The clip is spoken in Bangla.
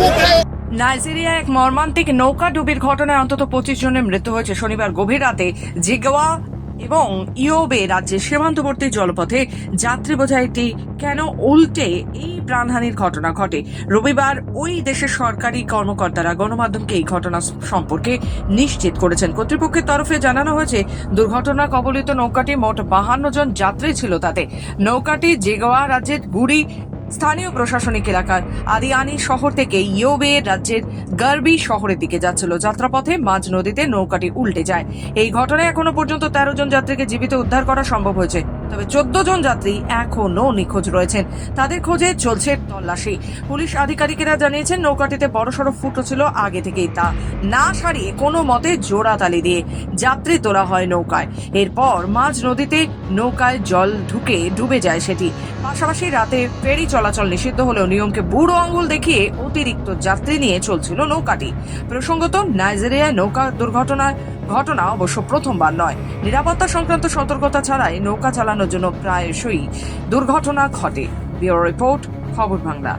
কোথায় নাইজেরিয়ায় এক মর্মান্তিক নৌকা ডুবির ঘটনায় অন্তত পঁচিশ জনের মৃত্যু হয়েছে। শনিবার গভীর রাতে জিগোয়া এবং ইয়োবে রাজ্যের সীমান্তবর্তী জলপথে যাত্রী বোঝাই একটি কেন উল্টে এই প্রাণহানির ঘটনা ঘটে। রবিবার ওই দেশের সরকারি কর্মকর্তারা গণমাধ্যমকে এই ঘটনা সম্পর্কে নিশ্চিত করেছেন। কর্তৃপক্ষের তরফে জানানো হয়েছে, দুর্ঘটনা কবলিত নৌকাটি মোট বাহান্ন জন যাত্রী ছিল তাতে। নৌকাটি জেগোয়া রাজ্যের গুড়ি স্থানীয় প্রশাসনিক এলাকার আদিয়ানি শহর থেকে ইয়োবে রাজ্যের গার্বি শহরের দিকে যাচ্ছিল। যাত্রাপথে মাঝ নদীতে নৌকাটি উল্টে যায়। এই ঘটনায় এখনও পর্যন্ত তেরো জন যাত্রীকে জীবিত উদ্ধার করা সম্ভব হয়েছে। তবে চোদ্দ জন যাত্রী এখনও নিখোঁজ রয়েছেন। তাদের খোঁজে চলছে তল্লাশি। পুলিশ আধিকারিকেরা জানিয়েছেন, নৌকাটিতে বড়সড় ফুটো ছিল, আগে থেকেই তা না সারিয়ে কোনো মতে জোড়াতালি দিয়ে যাত্রী তোলা হয় নৌকায়। এরপর মাঝ নদীতে নৌকায় জল ঢুকে ডুবে যায় সেটি। পাশাপাশি রাতে ফেরি চলাচল নিষিদ্ধ হলেও নিয়মকে বুড়ো আঙ্গুল দেখিয়ে অতিরিক্ত যাত্রী নিয়ে চলছিল নৌকাটি। প্রসঙ্গত, নাইজেরিয়ায় নৌকা দুর্ঘটনায় ঘটনা অবশ্য প্রথমবার নয়। নিরাপত্তা সংক্রান্ত সতর্কতা ছাড়াই নৌকা চালানোর জন্য প্রায়শই দুর্ঘটনা ঘটে। ব্যুরো রিপোর্ট, খবর বাংলা।